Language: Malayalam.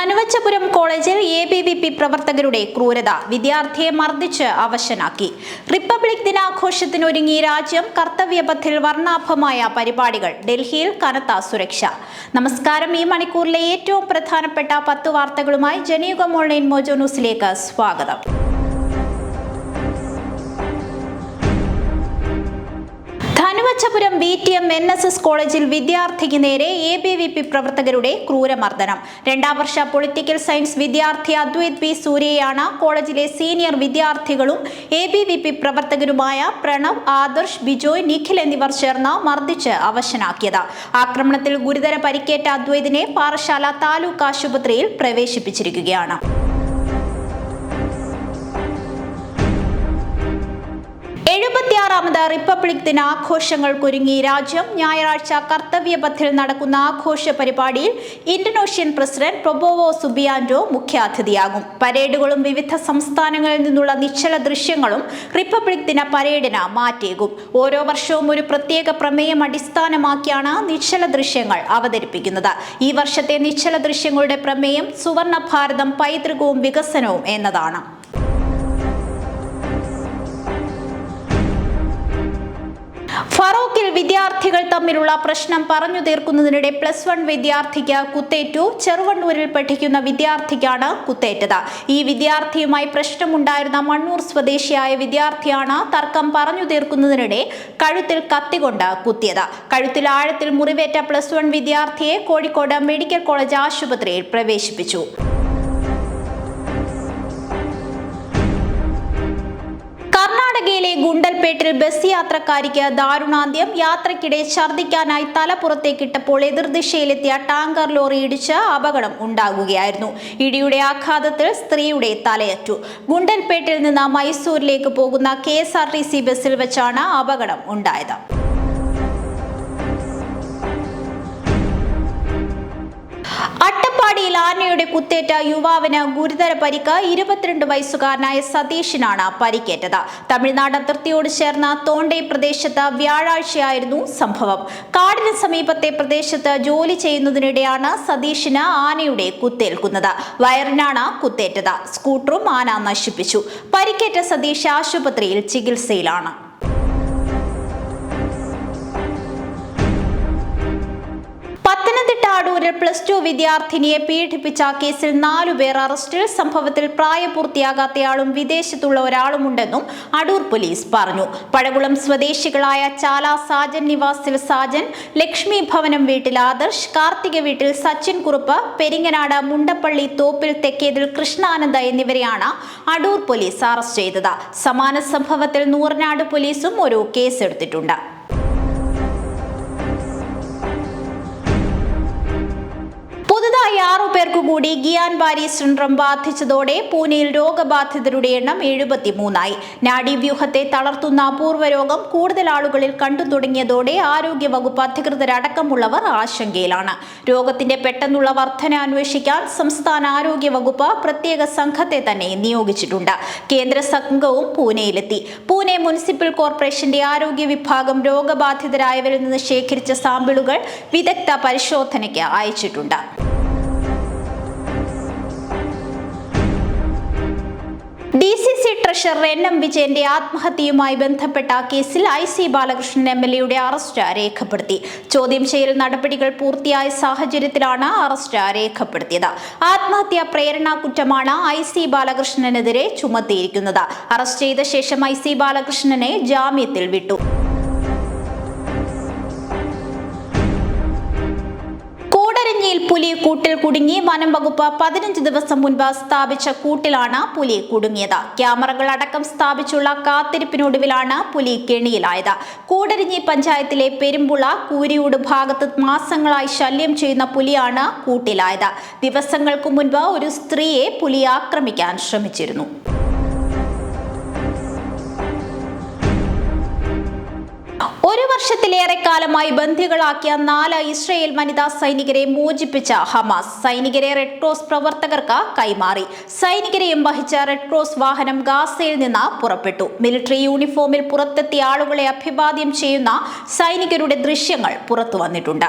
ധനുവച്ചപുരം കോളേജിൽ എ ബി വി പി പ്രവർത്തകരുടെ ക്രൂരത വിദ്യാർത്ഥിയെ മർദ്ദിച്ച് അവശനാക്കി. റിപ്പബ്ലിക് ദിനാഘോഷത്തിനൊരുങ്ങി രാജ്യം കർത്തവ്യപഥത്തിൽ വർണാഭമായ പരിപാടികൾ ഡൽഹിയിൽ കനത്ത സുരക്ഷ. നമസ്കാരം ഈ മണിക്കൂറിലെ ഏറ്റവും പ്രധാനപ്പെട്ട പത്ത് വാർത്തകളുമായി ജനയുഗം ഓൺലൈൻ മോജോ ന്യൂസിലേക്ക് സ്വാഗതം. Dhanuvachapuram T M N S S കോളേജിൽ വിദ്യാർത്ഥിക്ക് നേരെ എ ബി വി പി പ്രവർത്തകരുടെ ക്രൂരമർദ്ദനം. രണ്ടാം വർഷ പൊളിറ്റിക്കൽ സയൻസ് വിദ്യാർത്ഥി അദ്വൈത് പി സൂര്യയാണ് കോളേജിലെ സീനിയർ വിദ്യാർത്ഥികളും എ ബി വി പി പ്രവർത്തകരുമായ പ്രണവ് ആദർശ് ബിജോയ് നിഖിൽ എന്നിവർ ചേർന്ന് മർദ്ദിച്ച് അവശനാക്കിയത്. ആക്രമണത്തിൽ ഗുരുതര പരിക്കേറ്റ അദ്വൈതിനെ പാറശാല താലൂക്ക് ആശുപത്രിയിൽ പ്രവേശിപ്പിച്ചിരിക്കുകയാണ്. എഴുപത്തിയാറാമത് റിപ്പബ്ലിക് ദിനാഘോഷങ്ങൾക്കൊരുങ്ങി രാജ്യം ഞായറാഴ്ച കർത്തവ്യപഥിൽ നടക്കുന്ന ആഘോഷ പരിപാടിയിൽ ഇന്തോനേഷ്യൻ പ്രസിഡന്റ് പ്രൊബോവോ സുബിയാൻഡോ മുഖ്യാതിഥിയാകും. പരേഡുകളും വിവിധ സംസ്ഥാനങ്ങളിൽ നിന്നുള്ള നിശ്ചല ദൃശ്യങ്ങളും റിപ്പബ്ലിക് ദിന പരേഡിന് മാറ്റേകും. ഓരോ വർഷവും ഒരു പ്രത്യേക പ്രമേയം അടിസ്ഥാനമാക്കിയാണ് നിശ്ചല ദൃശ്യങ്ങൾ അവതരിപ്പിക്കുന്നത്. ഈ വർഷത്തെ നിശ്ചല ദൃശ്യങ്ങളുടെ പ്രമേയം സുവർണ ഭാരതം പൈതൃകവും വികസനവും എന്നതാണ്. വിദ്യാർത്ഥികൾ തമ്മിലുള്ള പ്രശ്നം പറഞ്ഞു തീർക്കുന്നതിനിടെ പ്ലസ് വൺ വിദ്യാർത്ഥിക്ക് കുത്തേറ്റു. ചെറുവണ്ണൂരിൽ പഠിക്കുന്ന വിദ്യാർത്ഥിക്കാണ് കുത്തേറ്റത്. ഈ വിദ്യാർത്ഥിയുമായി പ്രശ്നമുണ്ടായിരുന്ന മണ്ണൂർ സ്വദേശിയായ വിദ്യാർത്ഥിയാണ് തർക്കം പറഞ്ഞു തീർക്കുന്നതിനിടെ കഴുത്തിൽ കത്തികൊണ്ട് കുത്തിയത്. കഴുത്തിൽ ആഴത്തിൽ മുറിവേറ്റ പ്ലസ് വൺ വിദ്യാർത്ഥിയെ കോഴിക്കോട് മെഡിക്കൽ കോളേജ് ആശുപത്രിയിൽ പ്രവേശിപ്പിച്ചു. ഗുണ്ടൽപേട്ടിൽ ബസ് യാത്രക്കാരിക്ക് ദാരുണാന്ത്യം. യാത്രക്കിടെ ഛർദ്ദിക്കാനായി തല പുറത്തേക്കിട്ടപ്പോൾ എതിർദിശയിലെത്തിയ ടാങ്കർ ലോറി ഇടിച്ച് അപകടം ഉണ്ടാകുകയായിരുന്നു. ഇടിയുടെ ആഘാതത്തിൽ സ്ത്രീയുടെ തലയറ്റു. ഗുണ്ടൽപേട്ടിൽ നിന്ന് മൈസൂരിലേക്ക് പോകുന്ന കെ ബസ്സിൽ വെച്ചാണ് അപകടം ഉണ്ടായത്. അട്ടപ്പാടിയിൽ ആനയുടെ കുത്തേറ്റ യുവാവിന് ഗുരുതര പരിക്ക് ഇരുപത്തിരണ്ട് വയസ്സുകാരനായ സതീഷിനാണ് പരിക്കേറ്റത്. തമിഴ്നാട് അതിർത്തിയോട് ചേർന്ന തോണ്ടൈ പ്രദേശത്ത് വ്യാഴാഴ്ചയായിരുന്നു സംഭവം. കാടിന് സമീപത്തെ പ്രദേശത്ത് ജോലി ചെയ്യുന്നതിനിടെയാണ് സതീഷിന് ആനയുടെ കുത്തേൽക്കുന്നത്. വയറിനാണ് കുത്തേറ്റത്. സ്കൂട്ടറും ആന നശിപ്പിച്ചു. പരിക്കേറ്റ സതീഷ് ആശുപത്രിയിൽ ചികിത്സയിലാണ്. അടൂരിൽ പ്ലസ് ടു വിദ്യാർത്ഥിനിയെ പീഡിപ്പിച്ച കേസിൽ നാലുപേർ അറസ്റ്റിൽ. സംഭവത്തിൽ പ്രായപൂർത്തിയാകാത്തയാളും വിദേശത്തുള്ള ഒരാളുമുണ്ടെന്നും അടൂർ പോലീസ് പറഞ്ഞു. പഴകുളം സ്വദേശികളായ ചാല സാജൻ നിവാസിൽ സാജൻ ലക്ഷ്മി ഭവനം വീട്ടിൽ ആദർശ് കാർത്തിക വീട്ടിൽ സച്ചിൻ കുറുപ്പ് പെരിങ്ങനാട് മുണ്ടപ്പള്ളി തോപ്പിൽ തെക്കേതിൽ കൃഷ്ണാനന്ദ എന്നിവരെയാണ് അടൂർ പോലീസ് അറസ്റ്റ് ചെയ്തത്. സമാന സംഭവത്തിൽ നൂറനാട് പോലീസും ഒരു കേസെടുത്തിട്ടുണ്ട്. പുതുതായി ആറു പേർക്കു കൂടി ഗിയാൻ ബാരി സിൻഡ്രം ബാധിച്ചതോടെ പൂനെയിൽ രോഗബാധിതരുടെ എണ്ണം എഴുപത്തിമൂന്നായി. നാഡീവ്യൂഹത്തെ തളർത്തുന്ന അപൂർവ രോഗം കൂടുതൽ ആളുകളിൽ കണ്ടു തുടങ്ങിയതോടെ ആരോഗ്യ വകുപ്പ് അധികൃതരടക്കമുള്ളവർ ആശങ്കയിലാണ്. രോഗത്തിന്റെ പെട്ടെന്നുള്ള വർധന അന്വേഷിക്കാൻ സംസ്ഥാന ആരോഗ്യ വകുപ്പ് പ്രത്യേക സംഘത്തെ തന്നെ നിയോഗിച്ചിട്ടുണ്ട്. കേന്ദ്ര സംഘവും പൂനെയിലെത്തി. പൂനെ മുനിസിപ്പൽ കോർപ്പറേഷന്റെ ആരോഗ്യ വിഭാഗം രോഗബാധിതരായവരിൽ നിന്ന് ശേഖരിച്ച സാമ്പിളുകൾ വിദഗ്ധ പരിശോധനയ്ക്ക് അയച്ചിട്ടുണ്ട്. D C C treasurer N M വിജയന്റെ ആത്മഹത്യയുമായി ബന്ധപ്പെട്ട കേസിൽ I C Balakrishnan M L എയുടെ അറസ്റ്റ് രേഖപ്പെടുത്തി. ചോദ്യം ചെയ്യൽ നടപടികൾ പൂർത്തിയായ സാഹചര്യത്തിലാണ് അറസ്റ്റ് രേഖപ്പെടുത്തിയത്. ആത്മഹത്യാ പ്രേരണാ കുറ്റമാണ് ഐ സി ബാലകൃഷ്ണനെതിരെ ചുമത്തിയിരിക്കുന്നത്. അറസ്റ്റ് ചെയ്ത ശേഷം ഐ സി ബാലകൃഷ്ണനെ ജാമ്യത്തിൽ വിട്ടു. പുലി കൂട്ടിൽ കുടുങ്ങി വനം വകുപ്പ് പതിനഞ്ച് ദിവസം മുൻപ് സ്ഥാപിച്ച കൂട്ടിലാണ് പുലി കുടുങ്ങിയത്. ക്യാമറകൾ അടക്കം സ്ഥാപിച്ചുള്ള കാത്തിരിപ്പിനൊടുവിലാണ് പുലി കെണിയിലായത്. കൂടരിഞ്ഞി പഞ്ചായത്തിലെ പെരുമ്പുള കൂരിയൂട് ഭാഗത്ത് മാസങ്ങളായി ശല്യം ചെയ്യുന്ന പുലിയാണ് കൂട്ടിലായത്. ദിവസങ്ങൾക്ക് മുൻപ് ഒരു സ്ത്രീയെ പുലി ആക്രമിക്കാൻ ശ്രമിച്ചിരുന്നു. വർഷത്തിലേറെ കാലമായി ബന്ധികളാക്കിയ നാല് ഇസ്രയേൽ വനിതാ സൈനികരെ മോചിപ്പിച്ച ഹമാസ് സൈനികരെ റെഡ് ക്രോസ് പ്രവർത്തകർക്ക് കൈമാറി. സൈനികരെയും വഹിച്ച റെഡ് ക്രോസ് വാഹനം ഗാസയിൽ നിന്ന് പുറപ്പെട്ടു. മിലിറ്ററി യൂണിഫോമിൽ പുറത്തെത്തിയ ആളുകളെ അഭിവാദ്യം ചെയ്യുന്ന സൈനികരുടെ ദൃശ്യങ്ങൾ പുറത്തു വന്നിട്ടുണ്ട്